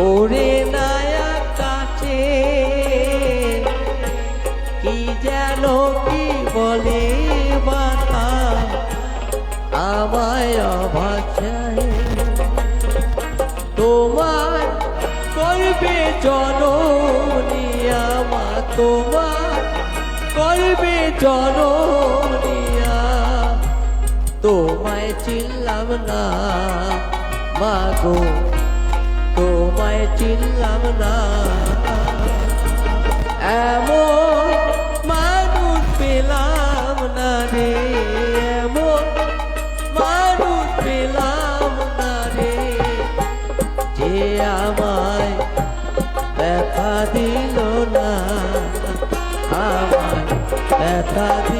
ওরে নায়া কাছে, কি যেন কি বলে বাতা আমায় অভাষায় তোমার করবে জননিয়া মা তোমার করবে জননিয়া চিনলাম না। মা গো, তোমায় চিনলাম না। এমন মানুষ পেলাম না রে, এমন মানুষ পেলাম না রে। যে আমায় ব্যথা দিল না, আমায় ব্যথা দিল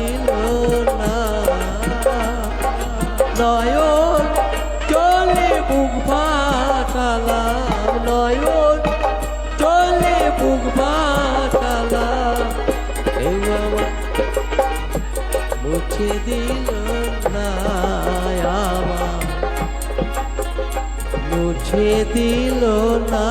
মুছে দিল না আমার। মুছে দিল না।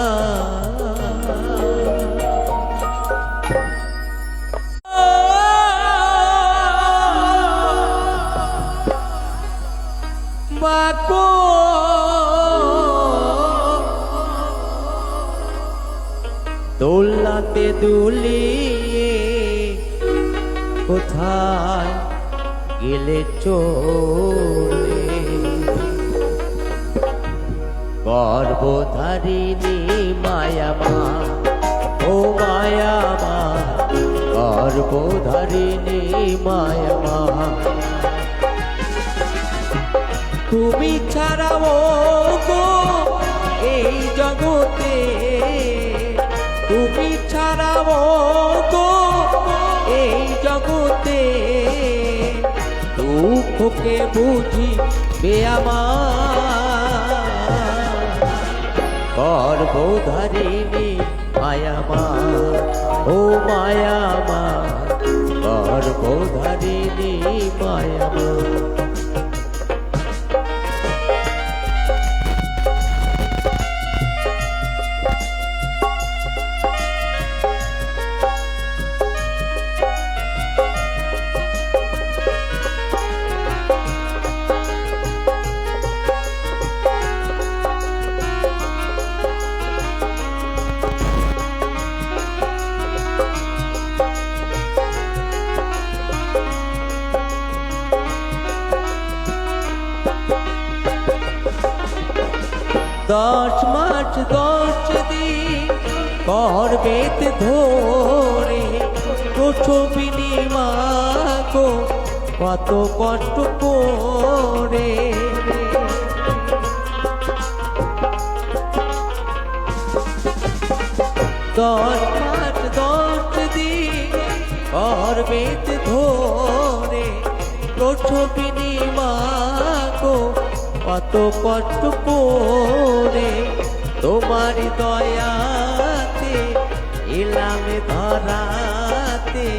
দোলাতে দুলিয়ে কোথায় গেলে চলে গর্ভধারিণী মায়ামা ও মায়ামা গর্ভধারিণী মায়ামা তুমি ছাড়াও গো এই জগতে দুঃখকে বুঝি বেয়ামা গর্বধারিণী মায়ামা ও মায়ামা গর্বধারিণী মায়ামা দশ মাস দশ দিন করবেত ধরে ছবি মাগো কত কষ্ট করে। দশ মাস দশ দিন করবেত ধরে ছবি মাগো কত কষ্ট করে তোমার দয়াতে, এলাম ধরাতে,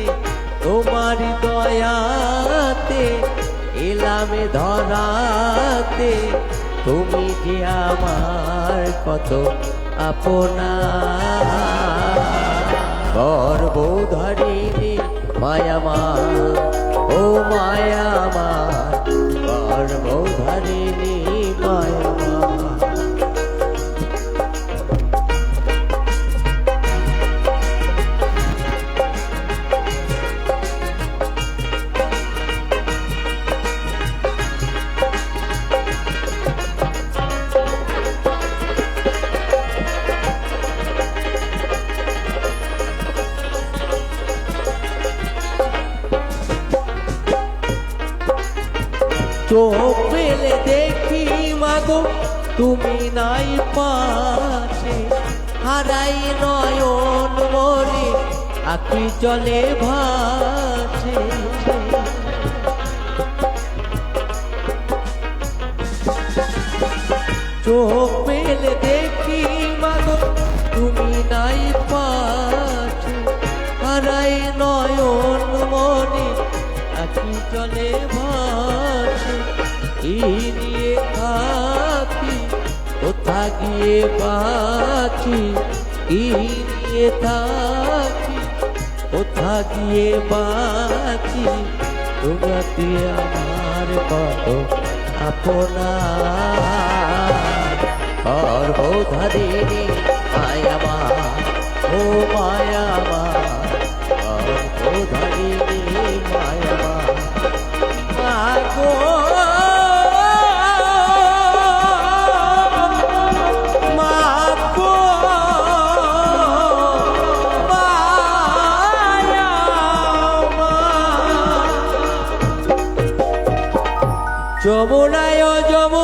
তোমার দয়াতে নামে ধরাতে। তুমি যে আমার কত আপনা। গর্বধারিণী মায়ামা ও মায়ামা গর্বধারিণী মায়ামা চোখ মেলে দেখি, মাগো, তুমি নাই পাশে। হারাই নয়ন মরে আখি চলে ভাসে। চোখ মেলে দেখি, মাগো, তুমি নাই পাশে। হারাই নয়ন মনে আখি চলে ভাসে। কি নিয়ে থাকি কোথা গিয়ে বাঁচি? কি নিয়ে থাকি কোথা গিয়ে বাঁচি? তোমাতে আমার কত আপনা সর্বধারিণী মায়ামা যমুনায় যমুনা